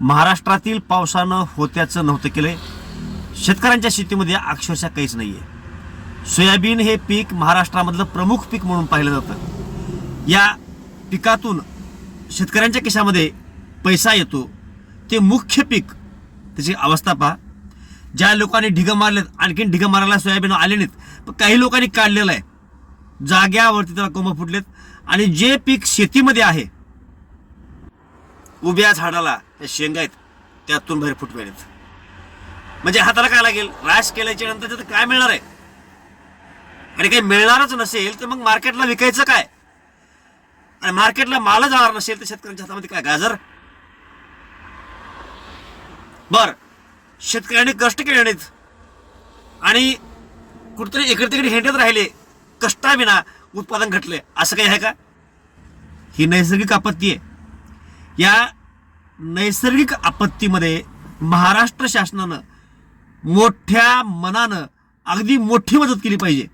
महाराष्ट्रातील पावसानं होत्याचं नव्हतं केलंय. शेतकऱ्यांच्या शेतीमध्ये अक्षरशः काहीच नाही आहे सोयाबीन हे पीक महाराष्ट्रामधलं प्रमुख पीक म्हणून पाहिलं जातं. या पिकातून शेतकऱ्यांच्या खिशामध्ये पैसा येतो. ते मुख्य पीक त्याची अवस्था पहा. ज्या लोकांनी ढिगं मारलेत आणखीन ढिगं मारायला सोयाबीन आले नाहीत पण काही लोकांनी काढलेलं आहे. जाग्यावरती त्याला कोंब फुटलेत. आणि जे पीक शेतीमध्ये आहे उभ्या झाडाला त्या शेंगा आहेत त्यातून बाहेर फुटवे आहेत. म्हणजे हाताला काय लागेल? राश केल्याच्यानंतर त्यात काय मिळणार आहे? आणि काही मिळणारच नसेल तर मग मार्केटला विकायचं काय? आणि मार्केटला माल जाणार नसेल तर शेतकऱ्यांच्या हातामध्ये काय गाजर? बर. शेतकऱ्यांनी कष्ट केले नाहीत. आणि कुठतरी इकडे तिकडे हेंडत राहिले. कष्टाविना उत्पादन घटले. असं काही आहे का? ही नैसर्गिक आपत्ती आहे. या नैसर्गिक आपत्तीमध्ये महाराष्ट्र शासनानं मोठ्या मनानं अगदी मोठी मदत केली पाहिजे.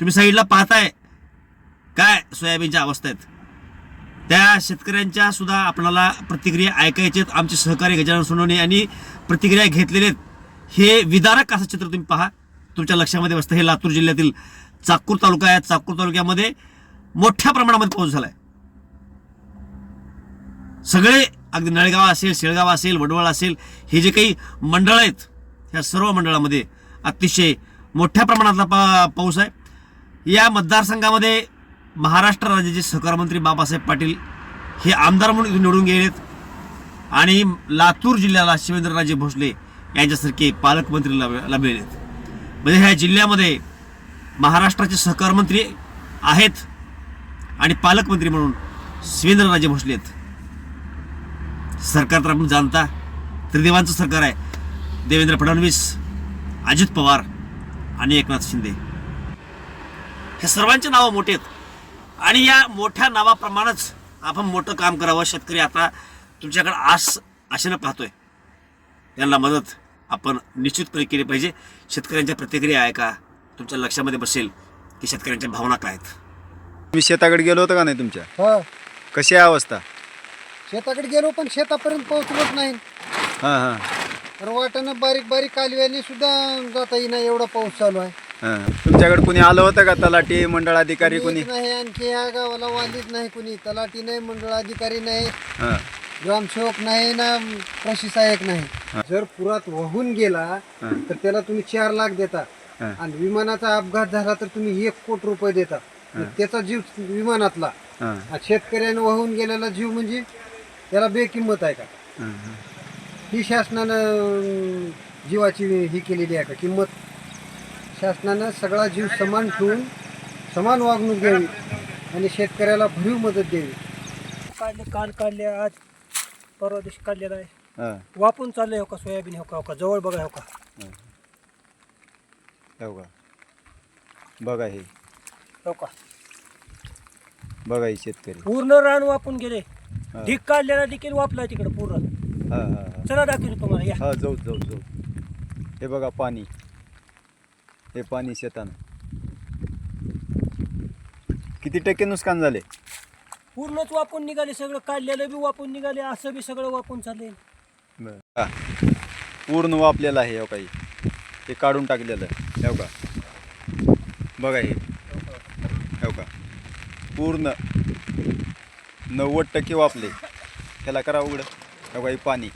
तुम्ही साईडला पाहताय. काय सोयाबीनच्या अवस्था आहेत. त्या शेतकऱ्यांच्या सुद्धा आपणाला प्रतिक्रिया ऐकायचे आहेत. आमचे सहकारी गजानन सोनवणे यांनी प्रतिक्रिया घेतलेले आहेत. हे विदारक असं चित्र तुम्ही पहा. तुमच्या लक्षामध्ये बसतं. हे लातूर जिल्ह्यातील चाकूर तालुका आहे. चाकूर तालुक्यामध्ये मोठ्या प्रमाणामध्ये पाऊस आहे सगळे अगदी नळगाव असेल शेळगाव असेल वडवळ असेल हे जे काही मंडळ आहेत ह्या सर्व मंडळामध्ये अतिशय मोठ्या प्रमाणातला पा पाऊस आहे. या मतदारसंघामध्ये महाराष्ट्र राज्याचे सहकार मंत्री बाबासाहेब पाटील हे आमदार म्हणून इथून निवडून गेलेत. आणि लातूर जिल्ह्याला शिवेंद्रराजे भोसले यांच्यासारखे पालकमंत्री लाभ लाभलेले आहेत म्हणजे ह्या जिल्ह्यामध्ये महाराष्ट्राचे सहकार मंत्री आहेत आणि पालकमंत्री म्हणून शिवेंद्रराजे भोसले आहेत. सरकार तर आपण जाणता. त्रिदेवांचं सरकार आहे. देवेंद्र फडणवीस अजित पवार आणि एकनाथ शिंदे. हे सर्वांचे नावं मोठे आहेत. आणि या मोठ्या नावाप्रमाणेच आपण मोठं काम करावं. शेतकरी आता तुमच्याकडे आस आशेनं पाहतोय. यांना मदत आपण निश्चितपणे केली पाहिजे. शेतकऱ्यांच्या प्रतिक्रिया आहे का? तुमच्या लक्षामध्ये बसेल की शेतकऱ्यांच्या भावना काय आहेत? तुम्ही शेताकडे गेलो होतं का नाही तुमच्या? हा. कशी आहे अवस्था? शेताकडे गेलो पण शेतापर्यंत पोहोचलोच नाही. हां हां. तर वाटानं बारीक बारीक कालव्याने सुद्धा जाता येईना एवढा पाऊस चालू आहे. हां. तुमच्याकडे कुणी आलं होतं का तलाठी मंडळ अधिकारी कुणी? कोणीच नाही आणखी या गावाला वालीच नाही कुणी. तलाठी नाही मंडळ अधिकारी नाही. हां. ग्रामसेवक नाही ना कृषी सहाय्यक नाही. जर पुरात वाहून गेला हा. तर त्याला तुम्ही चार लाख देता. हा. आणि विमानाचा अपघात झाला तर तुम्ही एक कोट रुपये देता. मग त्याचा जीव विमानातला. हां. आणि शेतकऱ्यानं वाहून गेलेला जीव म्हणजे त्याला बेकिंमत आहे का? हां शासनानं जीवाची ही केलेली आहे का? किंमत? शासनानं सगळा जीव समान ठेवून समान वागणूक द्यावी आणि शेतकऱ्याला भरीव मदत द्यावी. काढले काल काढले आज परवा दिवशी काढलेला आहे. हां. वापून चाललंय हो का सोयाबीन हो का हो का जवळ बघा हो का. हो का? बघा हे. हो का. बघा हे शेतकरी. पूर्ण रान वापून गेले. ढीक काढलेला देखील वापलाय तिकडे पूर्ण हां हां हां. चला दाखवतो तुम्हाला या. हा जाऊ जाऊ जाऊ. हे बघा पाणी. हे पाणी शेतानं. किती टक्के नुकसान झाले? पूर्णच वापून निघाले सगळं काढलेलं बी वापून निघाले असं बी सगळं वापून चाललंय. बरं. हा. पूर्ण वापलेलं आहे हो काही. हे काढून टाकलेलं आहे हो का? बघा हे. हो का? पूर्ण. नव्वद टक्के वापले त्याला करा उघडं. का हे पाणी.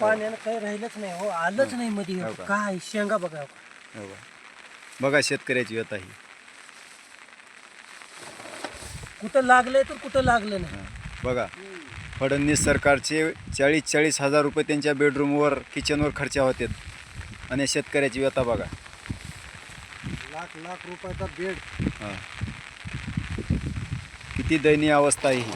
पाण्यानं काही राहिलंच नाही हो आलंच नाही मध्ये हो का? काय शेंगा बघा. हो का. बघा शेतकऱ्याची व्यथा ही. कुठं लागलंय तर कुठं लागलं नाही. हा. बघा फडणवीस सरकारचे चाळीस चाळीस हजार रुपये त्यांच्या बेडरूमवर किचनवर खर्च होते. आणि शेतकऱ्याची व्यथा बघा. लाख लाख रुपयाचा बेड हां. किती दयनीय अवस्था आहे ही.